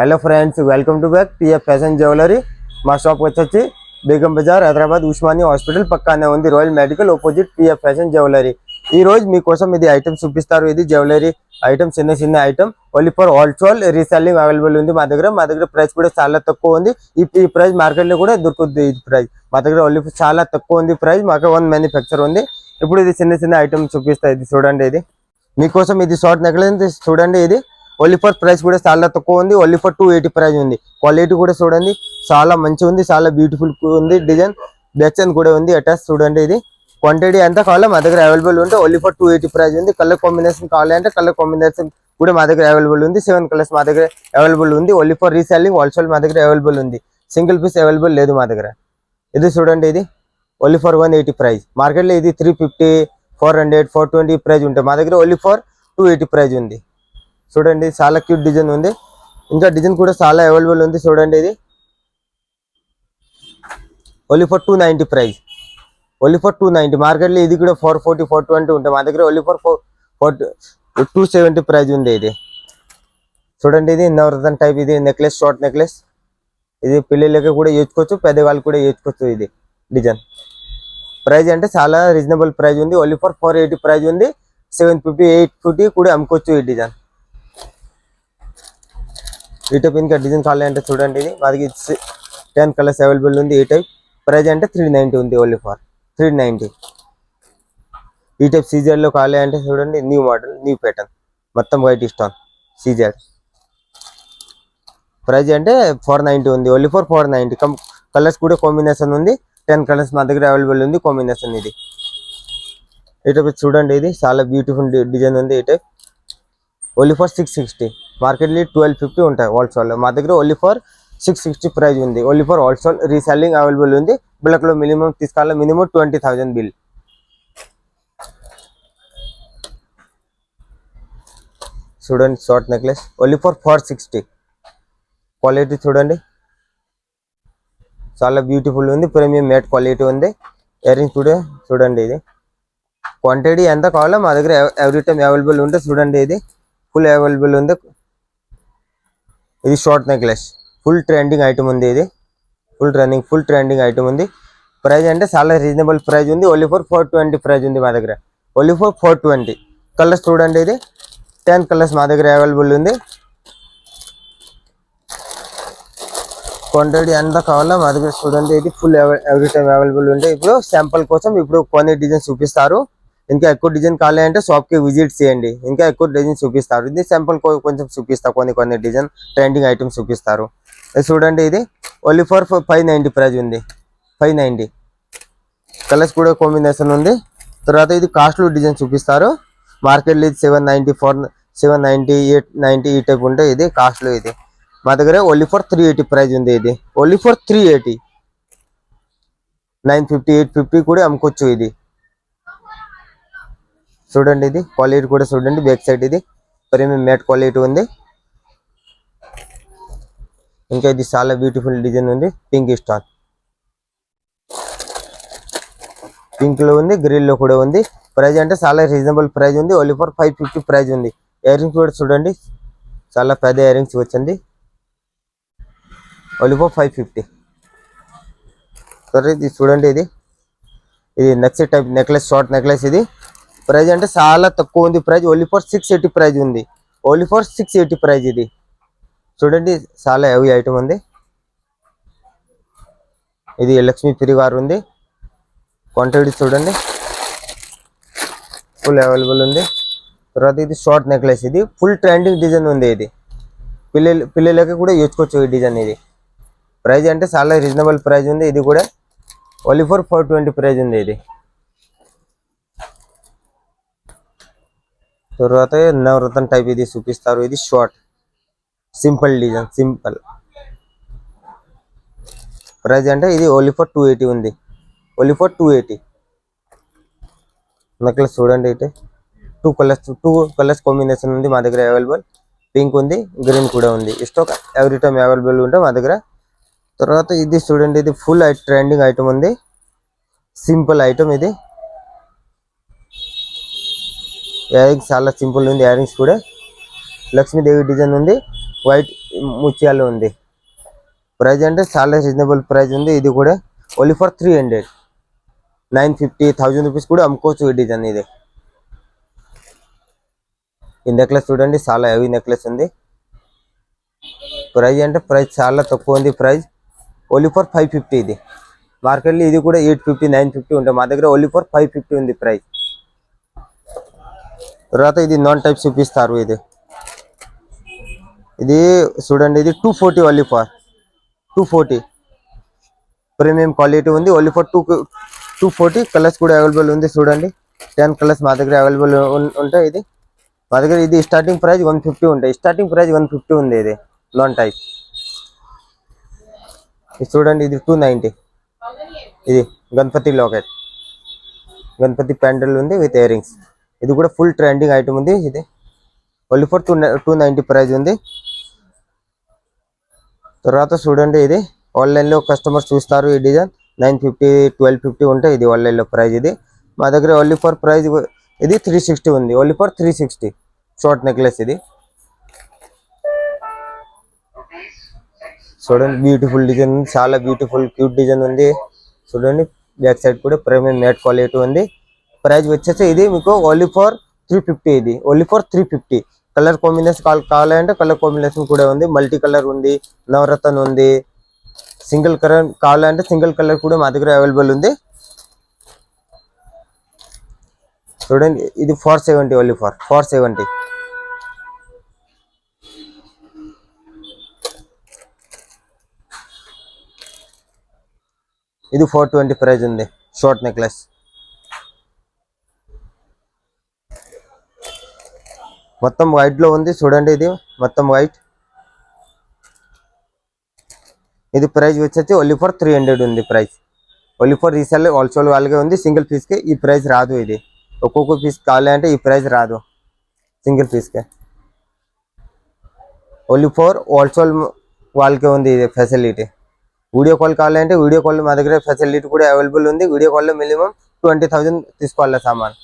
Hello friends welcome to back PF fashion jewellery మా shop వచ్చి Begum Bazaar Hyderabad Osmania hospital పక్కనే ఉంది royal medical opposite PF fashion jewellery ఈ రోజు మీకోసం ఇది ఐటమ్స్ చూపిస్తారు. ఇది జ్యువెలరీ ఐటమ్ చిన్న చిన్న item only for wholesale reselling available ఉంది మా దగ్గర. మా దగ్గర ప్రైస్ కూడా చాలా తక్కువ ఉంది. ఈ ప్రైస్ మార్కెట్లో కూడా దొరుకుతుంది ఈ ప్రైస్ మా దగ్గర ఓన్లీ చాలా తక్కువ ఉంది ప్రైస్ మాకు వన్ మ్యానుఫ్యాక్చర్ ఉంది. ఇప్పుడు ఇది చిన్న చిన్న ఐటమ్ చూపిస్తాయి ఇది చూడండి ఇది. మీకోసం ఇది షార్ట్ నెక్లెస్ చూడండి ఇది. ఓన్లీ ఫర్ ప్రైస్ కూడా చాలా తక్కువ ఉంది. Only for two eighty price ఉంది. క్వాలిటీ కూడా చూడండి. చాలా మంచి ఉంది. చాలా బ్యూటిఫుల్ ఉంది డిజైన్. బెచ్చన్ కూడా ఉంది. అటాచ్ చూడండి ఇది. క్వాంటిటీ ఎంత కావాలో మా దగ్గర అవైలబుల్ ఉంటే only for two eighty price ఉంది. కలర్ కాంబినేషన్ కావాలంటే కలర్ కాంబినేషన్ కూడా మా దగ్గర అవైలబుల్ ఉంది. సెవెన్ కలర్స్ మా దగ్గర అవైలబుల్ ఉంది. ఓన్లీ ఫర్ రీసెల్లింగ్ హోల్సేల్ మా దగ్గర అవైలబుల్ ఉంది. సింగిల్ పీస్ అవైలబుల్ లేదు మా దగ్గర. ఇది చూడండి ఇది. Only for one eighty price మార్కెట్లో ఇది three fifty four hundred four twenty price ఉంటాయి మా దగ్గర only for two eighty price ఉంది. చూడండి చాలా క్యూట్ డిజైన్ ఉంది. ఇంకా డిజైన్ కూడా చాలా అవైలబుల్ ఉంది చూడండి ఇది. Only for two ninety price only for two ninety మార్కెట్లో ఇది కూడా ఫోర్ ఫోర్టీ ఫోర్ ట్వంటీ ఉంటాయి మా దగ్గర only for four four two seventy price ఉంది ఇది. చూడండి ఇది నవరత్న టైప్ ఇది నెక్లెస్ షార్ట్ నెక్లెస్ ఇది పిల్లలకి కూడా వేసుకోవచ్చు పెద్దవాళ్ళు కూడా వేసుకోవచ్చు ఇది డిజైన్ ప్రైస్ అంటే చాలా రీజనబుల్ ప్రైస్ ఉంది. Only for four eighty price ఉంది. సెవెన్ ఫిఫ్టీ ఎయిట్ ఫిఫ్టీ కూడా అమ్ముకోవచ్చు ఈ డిజైన్ ఈ టైప్ ఇంకా డిజైన్ కావాలంటే చూడండి ఇది. మనకి టెన్ కలర్స్ అవైలబుల్ ఉంది ఈ టైప్ ప్రైజ్ అంటే త్రీ నైంటీ ఉంది ఓన్లీ ఫర్ త్రీ నైంటీ ఈ టైప్ సీజర్లో కావాలి అంటే చూడండి న్యూ మోడల్ న్యూ ప్యాటర్న్ మొత్తం వైట్ స్టోన్ సీజర్ ప్రైజ్ అంటే ఫోర్ నైంటీ ఉంది ఓన్లీ ఫోర్ ఫోర్ నైంటీ కం కలర్స్ కూడా కాంబినేషన్ ఉంది. టెన్ కలర్స్ మా దగ్గర అవైలబుల్ ఉంది కాంబినేషన్ ఇది. ఈ టైప్ చూడండి ఇది చాలా బ్యూటిఫుల్ డిజైన్ ఉంది ఈ type only for six sixty మార్కెట్లీ twelve fifty ఉంటాయి హోల్సేల్లో మా దగ్గర only for six sixty price ఉంది. Only for wholesale reselling available ఉంది. బ్లాక్లో మినిమం తీసుకోవాలి? మినిమం ట్వంటీ థౌజండ్ బిల్ చూడండి short necklace only for four sixty quality చూడండి. చాలా బ్యూటిఫుల్ ఉంది. ప్రీమియం మేట్ క్వాలిటీ ఉంది. ఇయరింగ్స్ చూడే కూడా చూడండి ఇది. క్వాంటిటీ ఎంత కావాలో మా దగ్గర ఎవ్రీ టైం అవైలబుల్ ఉంటే చూడండి ఇది. ఫుల్ అవైలబుల్ ఉంది. ఇది short necklace full trending item ఉంది ఇది. Full trending full trending item ఉంది. ప్రైస్ అంటే చాలా రీజనబుల్ ప్రైస్ ఉంది. Only four four twenty price ఉంది మా దగ్గర. Only four four twenty colours చూడండి ఇది. టెన్ కలర్స్ మా దగ్గర అవైలబుల్ ఉంది. క్వాంటిటీ ఎంత కావాలో మా దగ్గర చూడండి. ఇది ఫుల్ ఎవ్రీ టైం అవైలబుల్ ఉంది ఇప్పుడు శాంపుల్ కోసం ఇప్పుడు కొన్ని డిజైన్ చూపిస్తారు. ఇంకా ఎక్కువ డిజైన్ కావాలి అంటే షాప్కి విజిట్ చేయండి. ఇంకా ఎక్కువ డిజైన్ చూపిస్తారు. ఇది శాంపుల్ కొంచెం చూపిస్తారు కొన్ని కొన్ని డిజైన్ ట్రెండింగ్ ఐటమ్స్ చూపిస్తారు. చూడండి ఇది only for five ninety price ఉంది. ఫైవ్ నైంటీ కలర్స్ కూడా కాంబినేషన్ ఉంది. తర్వాత ఇది కాస్ట్లో డిజైన్ చూపిస్తారు. మార్కెట్లో ఇది seven ninety four seven ninety eight ninety ఈ టైప్ ఉంటే ఇది కాస్ట్లో ఇది. మా దగ్గర only four three eighty price ఉంది ఇది. Only four three eighty. Nine fifty eight fifty కూడా అమ్ముకోవచ్చు ఇది. చూడండి ఇది. క్వాలిటీ కూడా చూడండి. బ్యాక్ సైడ్ ఇది. ప్రీమియం మ్యాట్ క్వాలిటీ ఉంది. ఇంకా ఇది చాలా బ్యూటిఫుల్ డిజైన్ ఉంది. పింక్ స్టాల్ పింక్లో ఉంది గ్రీన్లో కూడా ఉంది. ప్రైజ్ అంటే చాలా రీజనబుల్ ప్రైస్ ఉంది. Only for five fifty price ఉంది. ఇయర్ రింగ్స్ కూడా చూడండి. చాలా పెద్ద ఇయర్ రింగ్స్ వచ్చింది ఓన్లీ ఫర్ ఫైవ్ ఫిఫ్టీ సరే ఇది చూడండి ఇది. ఇది next type necklace short necklace ఇది. ప్రైస్ అంటే చాలా తక్కువ ఉంది price only for six eighty price ఉంది. Only for six eighty price ఇది. చూడండి చాలా హెవీ ఐటమ్ ఉంది. ఇది లక్ష్మీ గారు ఉంది. క్వాంటిటీ చూడండి. ఫుల్ అవైలబుల్ ఉంది. తర్వాత ఇది షార్ట్ నెక్లెస్ ఇది. ఫుల్ ట్రెండింగ్ డిజైన్ ఉంది ఇది. పిల్లలు పిల్లలకి కూడా యూసుకోవచ్చు ఈ డిజైన్ ఇది. ప్రైస్ అంటే చాలా రీజనబుల్ ప్రైస్ ఉంది. ఇది కూడా only for four twenty price ఉంది ఇది. తర్వాత నవరత్న టైప్ ఇది చూపిస్తారు. ఇది short simple design simple price అంటే ఇది ఓన్లీ ఫర్ టూ ఎయిటీ ఉంది. Only for two eighty necklace చూడండి అయితే. Two colours two colours combination ఉంది మా దగ్గర అవైలబుల్ పింక్ ఉంది గ్రీన్ కూడా ఉంది. స్టాక్ ఎవ్రీ టైం అవైలబుల్ ఉంటే మా దగ్గర. తర్వాత ఇది చూడండి ఇది ఫుల్ ట్రెండింగ్ ఐటమ్ ఉంది. సింపుల్ ఐటమ్ ఇది. ఇయర్ రింగ్స్ చాలా సింపుల్ ఉంది ఇయర్ రింగ్స్ కూడా. లక్ష్మీదేవి డిజైన్ ఉంది వైట్ ముత్యాలు ఉంది. ప్రైస్ అంటే చాలా రీజనబుల్ ప్రైస్ ఉంది ఇది కూడా only for three hundred nine fifty thousand rupees కూడా అమ్ముకోవచ్చు ఈ డిజైన్ ఇది. ఈ నెక్లెస్ చూడండి చాలా హెవీ నెక్లెస్ ఉంది. ప్రైస్ అంటే ప్రైస్ చాలా తక్కువ ఉంది price only for five fifty ఇది. మార్కెట్లో ఇది కూడా ఎయిట్ ఫిఫ్టీ నైన్ ఫిఫ్టీ ఉంటాయి. మా దగ్గర ఓన్లీ ఫర్ ఫైవ్ ఫిఫ్టీ ఉంది ప్రైస్ తర్వాత ఇది నాన్ టైప్ చూపిస్తారు ఇది. ఇది చూడండి ఇది two forty only for two forty premium quality ఉంది only for two two forty colours కూడా అవైలబుల్ ఉంది చూడండి. టెన్ కలర్స్ మా దగ్గర అవైలబుల్ ఉంటాయి ఇది. మా దగ్గర ఇది స్టార్టింగ్ ప్రైస్ వన్ ఫిఫ్టీ ఉంటాయి. స్టార్టింగ్ ప్రైస్ వన్ ఫిఫ్టీ ఉంది ఇది నాన్ టైప్ ఇది చూడండి ఇది టూ నైంటీ ఇది గణపతి లాకెట్ గణపతి ప్యాండల్ ఉంది విత్ ఇయరింగ్స్ ఇది కూడా ఫుల్ ట్రెండింగ్ ఐటమ్ ఉంది. ఇది only for two two ninety price ఉంది. తర్వాత చూడండి ఇది. ఆన్లైన్లో కస్టమర్స్ చూస్తారు ఈ design nine fifty twelve fifty ఉంటే ఇది ఆన్లైన్లో ప్రైస్ ఇది. మా దగ్గర ఓన్లీ ఫర్ ప్రైజ్ ఇది త్రీ సిక్స్టీ ఉంది. Only for three sixty short necklace ఇది. చూడండి బ్యూటిఫుల్ డిజైన్ ఉంది. చాలా బ్యూటిఫుల్ క్యూట్ డిజైన్ ఉంది. చూడండి బ్యాక్ సైడ్ కూడా ప్రీమియం నెట్ క్వాలిటీ ఉంది. ప్రైజ్ వచ్చేసి ఇది మీకు ఓన్లీ ఫర్ త్రీ ఫిఫ్టీ ఇది. Only for three fifty. Colour combination కావాలంటే కలర్ కాంబినేషన్ కూడా ఉంది. మల్టీ కలర్ ఉంది నవరత్న ఉంది. సింగిల్ కలర్ కావాలంటే సింగిల్ కలర్ కూడా మా దగ్గర అవైలబుల్ ఉంది. చూడండి ఇది four seventy only four four seventy. ఇది ఫోర్ ట్వంటీ ప్రైజ్ ఉంది షార్ట్ నెక్లెస్. మొత్తం వైట్లో ఉంది. చూడండి ఇది. మొత్తం వైట్ ఇది ప్రైస్ వచ్చేసి ఓన్లీ ఫర్ త్రీ హండ్రెడ్ ఉంది price only for resale wholesale వాళ్ళకే ఉంది. సింగిల్ పీస్కి ఈ ప్రైస్ రాదు ఇది. ఒక్కొక్క పీస్ కావాలి అంటే ఈ ప్రైస్ రాదు. సింగిల్ పీస్కే ఓన్లీ ఫోర్ హోల్సేల్ వాళ్ళకే ఉంది ఇది ఫెసిలిటీ వీడియో కాల్ కావాలంటే వీడియో కాల్ మా దగ్గర ఫెసిలిటీ కూడా అవైలబుల్ ఉంది. వీడియో కాల్లో మినిమం ట్వంటీ థౌజండ్ తీసుకోవాలి సామాన్.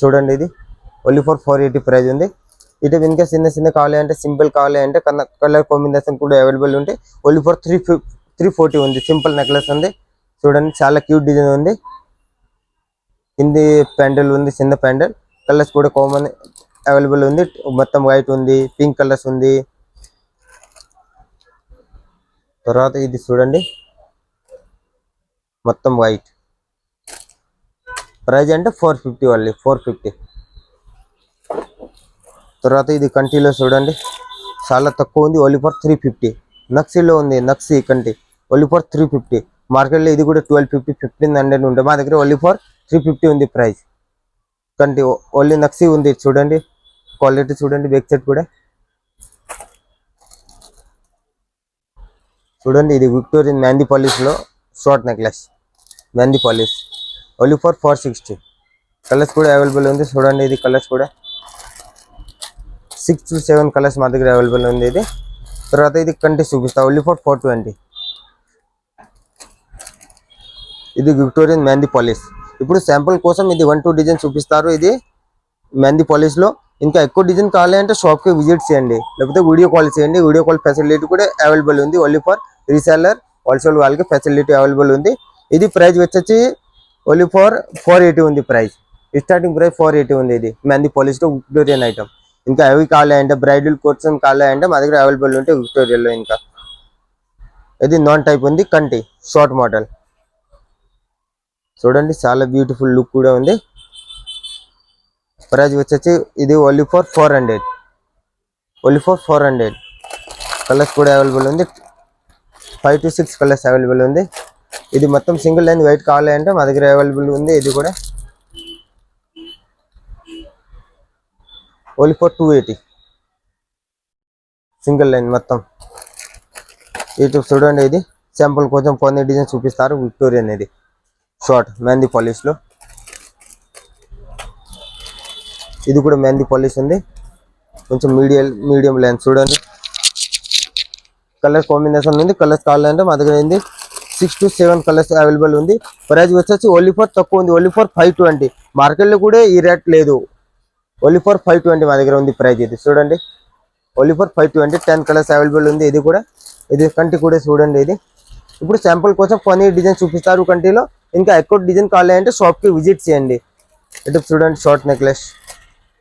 చూడండి ఇది. Only for four eighty price ఉంది. ఇటు ఇంకా చిన్న చిన్న కావాలి అంటే సింపుల్ కావాలి అంటే కలర్ కాంబినేషన్ కూడా అవైలబుల్ ఉంటే only for three three forty ఉంది. సింపుల్ నెక్లెస్ ఉంది. చూడండి చాలా క్యూట్ డిజైన్ ఉంది. కింది ప్యాండల్ ఉంది చిన్న ప్యాండల్ కలర్స్ కూడా కామన్ అవైలబుల్ ఉంది. మొత్తం వైట్ ఉంది పింక్ కలర్స్ ఉంది. తర్వాత ఇది చూడండి. మొత్తం వైట్ ప్రైజ్ అంటే four fifty only four fifty. తర్వాత ఇది కంటిలో చూడండి. చాలా తక్కువ ఉంది ఓన్లీ ఫర్ త్రీ ఫిఫ్టీ. నక్సీలో ఉంది నక్సీ కంటి. Only for three fifty. మార్కెట్లో ఇది కూడా ట్వెల్వ్ ఫిఫ్టీ ఫిఫ్టీన్ హండ్రెడ్ ఉంటాయి మా దగ్గర ఓన్లీ ఫర్ త్రీ ఫిఫ్టీ ఉంది ప్రైస్ కంటి ఓన్లీ నక్సీ ఉంది చూడండి. క్వాలిటీ చూడండి బ్యాక్ సైడ్ కూడా. చూడండి ఇది Victorian mehndi పాలిష్లో short necklace. Mehndi polish. Only for four sixty. Colours కూడా అవైలబుల్ ఉంది. చూడండి ఇది కలర్స్ కూడా. సిక్స్ టు సెవెన్ కలర్స్ మా దగ్గర అవైలబుల్ ఉంది ఇది. తర్వాత ఇది కంటి చూపిస్తా. Only for four twenty. ఇది విక్టోరియన్ మెహందీ పాలిష్. ఇప్పుడు శాంపుల్ కోసం ఇది వన్ టూ డిజైన్ చూపిస్తారు ఇది మెహందీ పాలిష్లో ఇంకా ఎక్కువ డిజైన్ కావాలి అంటే షాప్కి విజిట్ చేయండి. లేకపోతే వీడియో కాల్ చేయండి. వీడియో కాల్ ఫెసిలిటీ కూడా అవైలబుల్ ఉంది. Only for reseller. హోల్సేల్ వాళ్ళకి ఫెసిలిటీ అవైలబుల్ ఉంది. ఇది ప్రైస్ వచ్చేసి ఓన్లీ ఫోర్ ఫోర్ ఎయిటీ ఉంది price. Starting price four eighty ఉంది ఇది. మంది పోలీస్లో విక్టోరియన్ ఐటమ్ ఇంకా అవి కావాలంటే బ్రైడల్ కోసం కావాలి మా దగ్గర అవైలబుల్ ఉంటే విక్టోరియాలో ఇంకా. ఇది నాన్ టైప్ ఉంది కంటి షార్ట్ మోడల్ చూడండి చాలా బ్యూటిఫుల్ లుక్ కూడా ఉంది. ప్రైజ్ వచ్చేసి ఇది only four four hundred. Only four four hundred. Colours కూడా అవైలబుల్ ఉంది. Five to six colours available ఉంది. ఇది మొత్తం సింగిల్ లైన్ వైట్ కావాలి అంటే మా దగ్గర అవైలబుల్ ఉంది. ఇది కూడా only for two eighty. Single line మొత్తం. ఇటు చూడండి ఇది. శాంపుల్ కొంచెం కొన్ని డిజైన్ చూపిస్తారు విక్టోరియన్ ఇది షార్ట్ మెహందీ పాలిష్లో. ఇది కూడా మెహందీ పాలిష్ ఉంది. కొంచెం మీడియం మీడియం లెన్స్ చూడండి. కలర్ కాంబినేషన్ ఉంది. కలర్స్ కావాలంటే మా దగ్గర ఏంది six to seven colours available ఉంది. ప్రైస్ వచ్చేసి ఓన్లీ ఫోర్ తక్కువ ఉంది. ఓన్లీ ఫోర్ ఫైవ్ ట్వంటీ మార్కెట్లో కూడా ఈ రేట్ లేదు. ఓన్లీ ఫోర్ ఫైవ్ ట్వంటీ మా దగ్గర ఉంది ప్రైస్ ఇది. చూడండి. Only four five twenty ten colours available ఉంది ఇది కూడా. ఇది కంటి కూడా చూడండి ఇది. ఇప్పుడు శాంపుల్ కోసం కొన్ని డిజైన్ చూపిస్తారు కంటిలో. ఇంకా ఎక్కువ డిజైన్ కావాలంటే షాప్కి విజిట్ చేయండి. ఇటు చూడండి షార్ట్ నెక్లెస్